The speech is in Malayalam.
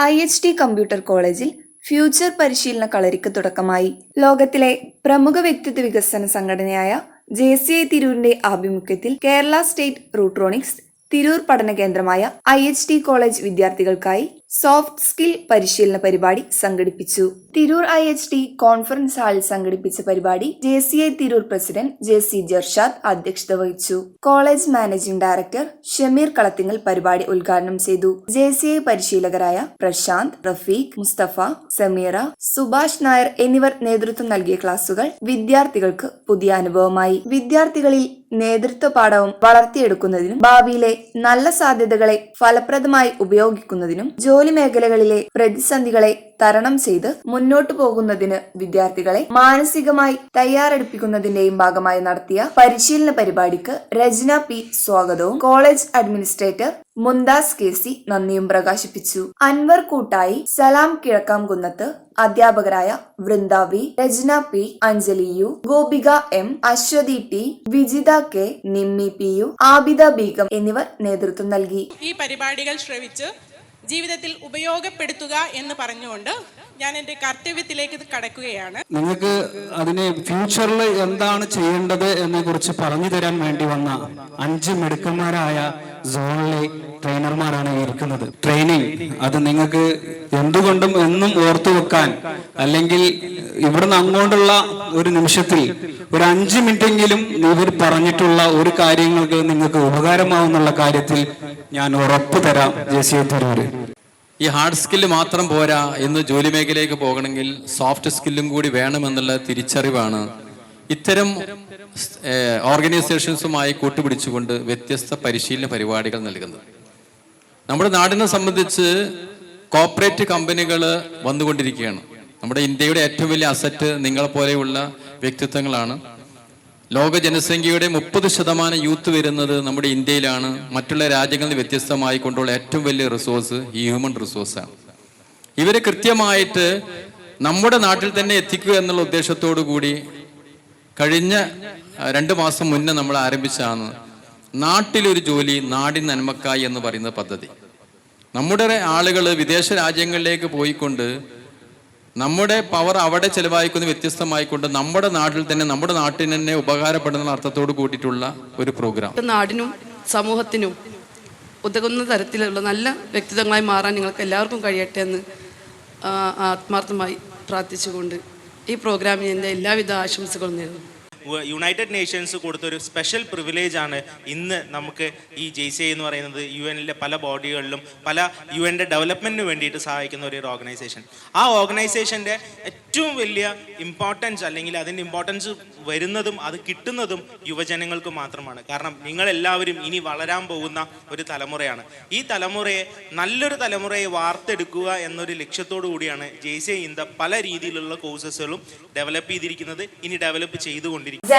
ഐ എച്ച് ടി കമ്പ്യൂട്ടർ കോളേജിൽ ഫ്യൂച്ചർ പരിശീലന കളരിക്ക് തുടക്കമായി. ലോകത്തിലെ പ്രമുഖ വ്യക്തിത്വ വികസന സംഘടനയായ ജെ സി ഐ തിരൂരിന്റെ ആഭിമുഖ്യത്തിൽ കേരള സ്റ്റേറ്റ് റൂട്രോണിക്സ് തിരൂർ പഠന കേന്ദ്രമായ ഐ എച്ച് ടി കോളേജ് വിദ്യാർത്ഥികൾക്കായി സോഫ്റ്റ് സ്കിൽ പരിശീലന പരിപാടി സംഘടിപ്പിച്ചു. Tirur I H T conference ഹാളിൽ സംഘടിപ്പിച്ച പരിപാടി J C I Tirur president J C Jarshad അധ്യക്ഷത വഹിച്ചു. College managing director Shameer Kalathingal പരിപാടി ഉദ്ഘാടനം ചെയ്തു. ജെ സി ഐ പരിശീലകരായ പ്രശാന്ത് റഫീഖ് മുസ്തഫ സമീറ സുഭാഷ് നായർ എന്നിവർ നേതൃത്വം നൽകിയ ക്ലാസുകൾ വിദ്യാർത്ഥികൾക്ക് പുതിയ അനുഭവമായി. വിദ്യാർത്ഥികളിൽ നേതൃത്വ പാഠവും വളർത്തിയെടുക്കുന്നതിനും ഭാവിയിലെ നല്ല സാധ്യതകളെ ഫലപ്രദമായി ഉപയോഗിക്കുന്നതിനും ജോലി മേഖലകളിലെ പ്രതിസന്ധികളെ തരണം ചെയ്ത് മുന്നോട്ടു പോകുന്നതിന് വിദ്യാർത്ഥികളെ മാനസികമായി തയ്യാറെടുപ്പിക്കുന്നതിന്റെയും ഭാഗമായി നടത്തിയ പരിശീലന പരിപാടിക്ക് രചന പി സ്വാഗതവും. College administrator Mumtaz K C നന്ദിയും പ്രകാശിപ്പിച്ചു. അൻവർ കൂട്ടായി സലാം കിഴക്കാംകുന്നത്ത് അധ്യാപകരായ Vrinda V Rachana P Anjali U Gopika M Aswathy T Vijitha K Nimmi P U Abida Beegum എന്നിവർ നേതൃത്വം നൽകി. ഈ പരിപാടികൾ ശ്രവിച്ച് ജീവിതത്തിൽ ഉപയോഗപ്പെടുത്തുക എന്ന് പറഞ്ഞുകൊണ്ട് ഞാൻ എന്റെ കർത്തവ്യത്തിലേക്ക് കടക്കുകയാണ്. നിങ്ങൾക്ക് അതിനെ ഫ്യൂച്ചറിൽ എന്താണ് ചെയ്യേണ്ടത് എന്നെ കുറിച്ച് പറഞ്ഞു തരാൻ വേണ്ടി വന്ന അഞ്ച് മിടുക്കന്മാരായ സോണിലെ ട്രെയിനർമാരാണ് ഇരിക്കുന്നത്. ട്രെയിനിങ് അത് നിങ്ങൾക്ക് എന്തുകൊണ്ടും എന്നും ഓർത്തു വെക്കാൻ അല്ലെങ്കിൽ ഇവിടുന്ന് അങ്ങോട്ടുള്ള ഒരു നിമിഷത്തിൽ ഒരു അഞ്ച് മിനിറ്റെങ്കിലും ഇവർ പറഞ്ഞിട്ടുള്ള ഒരു കാര്യങ്ങൾക്ക് നിങ്ങൾക്ക് ഉപകാരമാവുന്നുള്ള കാര്യത്തിൽ ഞാൻ ഉറപ്പ് തരാം ജെ തരൂര് ഈ ഹാർഡ് സ്കില്ല് മാത്രം പോരാ എന്ന് ജോലി മേഖലയിലേക്ക് പോകണമെങ്കിൽ സോഫ്റ്റ് സ്കില്ലും കൂടി വേണമെന്നുള്ള തിരിച്ചറിവാണ് ഇത്തരം ഓർഗനൈസേഷൻസുമായി കൂട്ടുപിടിച്ചുകൊണ്ട് വ്യത്യസ്ത പരിശീലന പരിപാടികൾ നൽകുന്നത്. നമ്മുടെ നാടിനെ സംബന്ധിച്ച് കോപ്പറേറ്റ് കമ്പനികൾ വന്നുകൊണ്ടിരിക്കുകയാണ്. നമ്മുടെ ഇന്ത്യയുടെ ഏറ്റവും വലിയ അസറ്റ് നിങ്ങളെ പോലെയുള്ള വ്യക്തിത്വങ്ങളാണ്. ലോക ജനസംഖ്യയുടെ മുപ്പത് ശതമാനം യൂത്ത് വരുന്നത് നമ്മുടെ ഇന്ത്യയിലാണ്. മറ്റുള്ള രാജ്യങ്ങളിൽ വ്യത്യസ്തമായി കൊണ്ടുള്ള ഏറ്റവും വലിയ റിസോഴ്സ് ഈ ഹ്യൂമൻ റിസോഴ്സാണ്. ഇവരെ കൃത്യമായിട്ട് നമ്മുടെ നാട്ടിൽ തന്നെ എത്തിക്കുക എന്നുള്ള ഉദ്ദേശത്തോടു കൂടി കഴിഞ്ഞ രണ്ട് മാസം മുന്നേ നമ്മൾ ആരംഭിച്ചാണ് നാട്ടിലൊരു ജോലി നാടിൻ നന്മക്കായി എന്ന് പറയുന്ന പദ്ധതി. നമ്മുടെ ആളുകൾ വിദേശ രാജ്യങ്ങളിലേക്ക് പോയിക്കൊണ്ട് നമ്മുടെ പവർ അവിടെ ചെലവായിക്കുന്ന വ്യത്യസ്തമായിക്കൊണ്ട് നമ്മുടെ നാട്ടിൽ തന്നെ നമ്മുടെ നാട്ടിന് തന്നെ ഉപകാരപ്പെടുന്ന അർത്ഥത്തോട് കൂട്ടിയിട്ടുള്ള ഒരു പ്രോഗ്രാം നാടിനും സമൂഹത്തിനും ഉതകുന്ന തരത്തിലുള്ള നല്ല വ്യക്തിത്വങ്ങളായി മാറാൻ നിങ്ങൾക്ക് എല്ലാവർക്കും കഴിയട്ടെ എന്ന് ആത്മാർത്ഥമായി പ്രാർത്ഥിച്ചുകൊണ്ട് ഈ പ്രോഗ്രാമിന് എന്റെ എല്ലാവിധ ആശംസകളും നേരുന്നു. യുണൈറ്റഡ് നേഷൻസ് കൊടുത്തൊരു സ്പെഷ്യൽ പ്രിവിലേജ് ആണ് ഇന്ന് നമുക്ക് ഈ ജെ സി എന്ന് പറയുന്നത് യു എനിലെ പല ബോഡികളിലും പല യു എന്റെ ഡെവലപ്മെന്റിന് വേണ്ടിയിട്ട് സഹായിക്കുന്ന ഒരു ഓർഗനൈസേഷൻ ആ ഓർഗനൈസേഷന്റെ ഏറ്റവും വലിയ ഇമ്പോർട്ടൻസ് അല്ലെങ്കിൽ അതിന്റെ ഇമ്പോർട്ടൻസ് വരുന്നതും അത് കിട്ടുന്നതും യുവജനങ്ങൾക്ക് മാത്രമാണ്. കാരണം നിങ്ങളെല്ലാവരും ഇനി വളരാൻ പോകുന്ന ഒരു തലമുറയാണ്. ഈ തലമുറയെ നല്ലൊരു തലമുറയെ വാർത്തെടുക്കുക എന്നൊരു ലക്ഷ്യത്തോടു കൂടിയാണ് ജെയ്സെ ഇന്ത പല രീതിയിലുള്ള കോഴ്സസുകളും ഡെവലപ്പ് ചെയ്തിരിക്കുന്നത് ഇനി ഡെവലപ്പ് ചെയ്തുകൊണ്ടിരിക്കുന്നത്.